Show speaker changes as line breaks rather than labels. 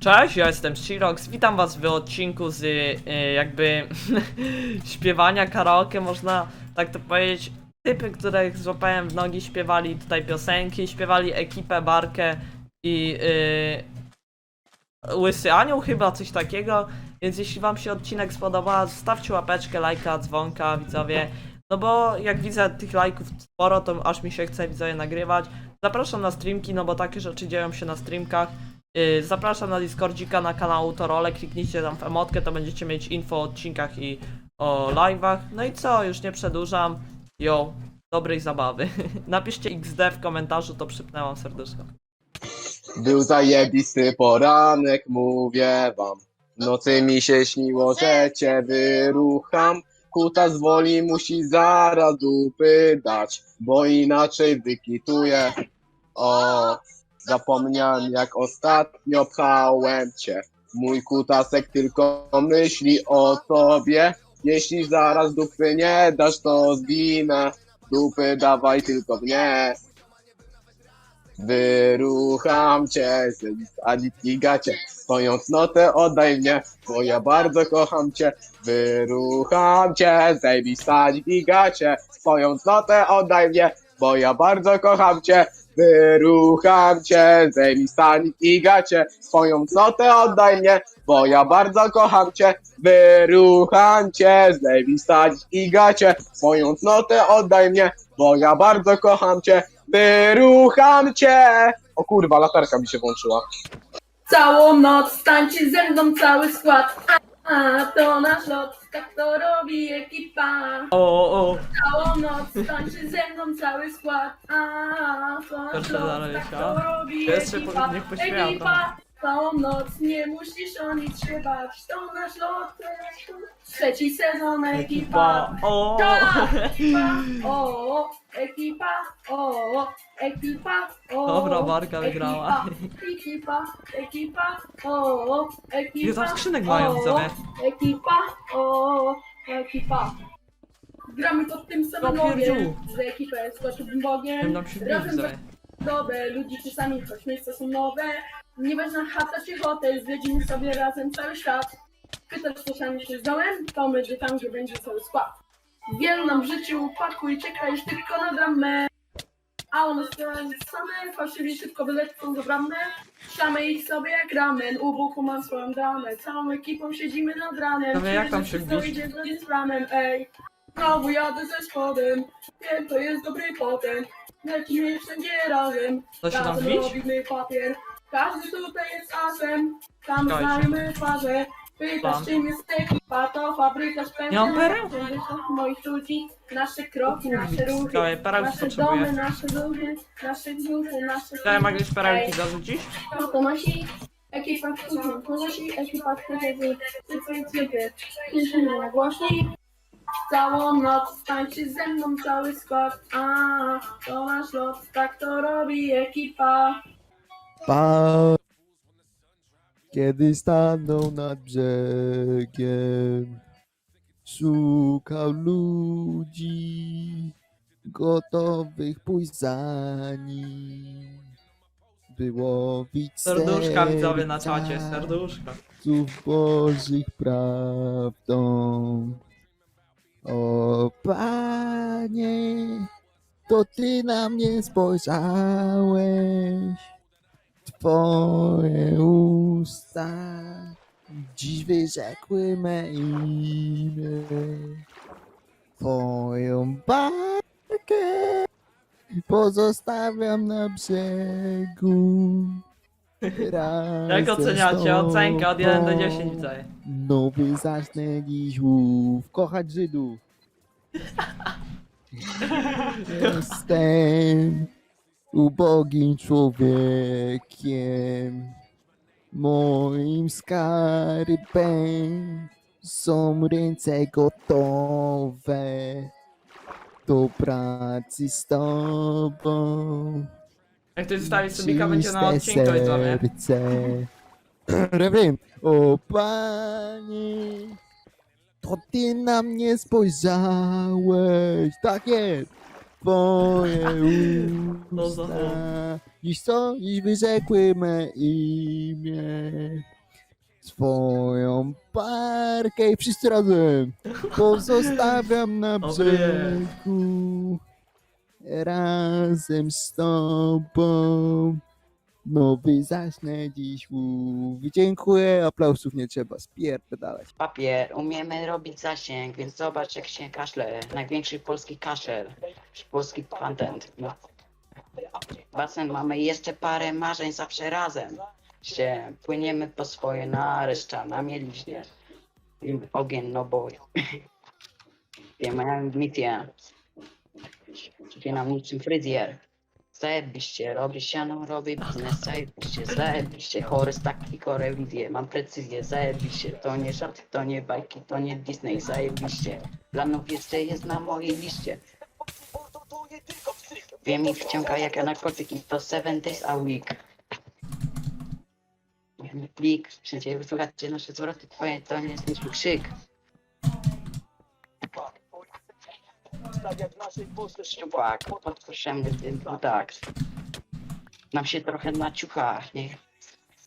Cześć, ja jestem Shirox, witam was w odcinku z y, jakby śpiewania karaoke, można tak to powiedzieć. Typy, których złapałem w nogi, śpiewali tutaj piosenki, śpiewali ekipę, barkę i y, Łysy Anioł chyba, coś takiego. Więc jeśli wam się odcinek spodoba, zostawcie łapeczkę, lajka, dzwonka, widzowie. No bo jak widzę tych lajków sporo, to aż mi się chce widzowie nagrywać. Zapraszam na streamki, no bo takie rzeczy dzieją się na streamkach. Yy, Zapraszam na Discordzika na kanał Torole, kliknijcie tam w emotkę, to będziecie mieć info o odcinkach i o live'ach. No i co, już nie przedłużam. Jo, dobrej zabawy. Napiszcie XD w komentarzu, to przypnę wam serduszko.
Był zajebisty poranek, mówię wam. Nocy mi się śniło, że cię wyrucham. Kuta z woli musi zaraz dupy dać, bo inaczej wykituję. O, zapomniałem jak ostatnio pchałem cię. Mój kutasek tylko myśli o tobie. Jeśli zaraz dupy nie dasz, to zginę. Dupy dawaj tylko mnie. Wyrucham cię, ani gacie. Swoją cnotę oddaj mnie, bo ja bardzo kocham cię. Wyrucham cię, zejmij stać gacie. Swoją cnotę oddaj mnie, bo ja bardzo kocham cię. Wyrucham cię, zejmij stań i gacie. Swoją cnotę oddaj mnie, bo ja bardzo kocham cię. Wyrucham cię, zdejmij stać i gacie. Swoją cnotę oddaj mnie, bo ja bardzo kocham cię. Wyrucham cię. O kurwa, latarka mi się włączyła.
Całą noc tańczy ze mną cały skład. A, to nasz lot, tak to robi ekipa.
O, o,
Całą noc tańczy ze mną cały skład. A, to nasz lot,
dalej,
tak to robi ekipa.
niech
Ekipa, całą noc nie musisz o nic się bać. To nasz lot, trzeci sezon ekipa.
o,
Ekipa, o, ekipa, o, ekipa, o.
Dobra, Barka wygrała.
Ekipa, ekipa, o, ekipa.
Ile tam skrzynek mają, widzowie?
Ekipa, o, ekipa. Gramy pod tym samym
Ja pierdziu.
że ekipa jest gotowym bogiem.
Będą się
Razem
widzowie.
dobę, ludzi czasami choć miejsca są nowe. Nieważna chata czy hotel, zwiedzimy sobie razem cały świat. Pytasz czasami się z dołem, to będzie tam, gdzie będzie cały skład. Wielu nam w życiu pakuj, czekaj tylko na dramę. A one stoją same, fałszywie szybko wylecą do bramy. Szamy ich sobie jak ramen, u boku mam swoją dramę. Całą ekipą siedzimy nad ranem.
No wie, jak tam się bić?
idzie zgodnie z planem, ej. Znowu jadę ze spodem, wiem to jest dobry potem. Lecimy wszędzie razem,
To się tam
razem
wbić?
robimy papier. Każdy tutaj jest asem, tam
Czekajcie.
znajmy twarze. Pytasz
Plan.
czym jest ekipa, to fabryka.
Nie mam pereł?
moich ludzi, nasze kroki, nasze ruchy.
Czekaj, perełki
Nasze
potrzebuję.
domy, nasze duchy, nasze duchy, nasze
Chciałem jakieś perełki zarzucić?
To nasi ekipa wchodzi, to nasi ekipa wchodzi, cyfry, cyfry, piszemy na głośnik. Całą noc tańczy ze mną cały skład, a to nasz lot, tak to robi ekipa.
Pan, kiedy stanął nad brzegiem, szukał ludzi gotowych pójść za nim. Było wić
Serduszka widzowie na czacie, serduszka.
Słów Bożych prawdą. O Panie, to Ty na mnie spojrzałeś. Twoje usta dziś wyrzekły me imię. Twoją barkę pozostawiam na brzegu.
Jak oceniacie? Ocenka od 1 do
Tobą.
10 widzowie.
Nowy zacznę dziś łów, kochać Żydów. Jestem ubogim człowiekiem. Moim skarbem są ręce gotowe do pracy z tobą.
Jak ktoś zostawi subika, będzie na odcinku widzowie.
serce. Refren. O panie, to ty na mnie spojrzałeś. Tak jest. Twoje
No za
usta. Dziś co? Dziś wyrzekły me imię. Swoją parkę i wszyscy razem pozostawiam na
Dobry.
brzegu. Razem z tobą. Nowy zacznę dziś mówi. Dziękuję, aplausów nie trzeba spierdalać.
Papier, umiemy robić zasięg, więc zobacz jak się kaszle. Największy polski kaszel. Polski content. Basen, mamy jeszcze parę marzeń zawsze razem. Się płyniemy po swoje na reszta, na mieliźnie. I Ogień, no boj. Wiem, moja misja. Spinam niczym fryzjer. Zajebiście, robię siano, robię biznes, zajebiście, zajebiście, chory taki chore wizje, mam precyzję, zajebiście, to nie żarty, to nie bajki, to nie Disney, zajebiście, planów jeszcze jest na mojej liście. Wiem i wciąga jak narkotyki, to 7 days a week. Klik, wszędzie wysłuchacie nasze zwroty, twoje to nie jest nic krzyk. Szczupak, podproszemy tym tak. Nam się trochę naciucha, niech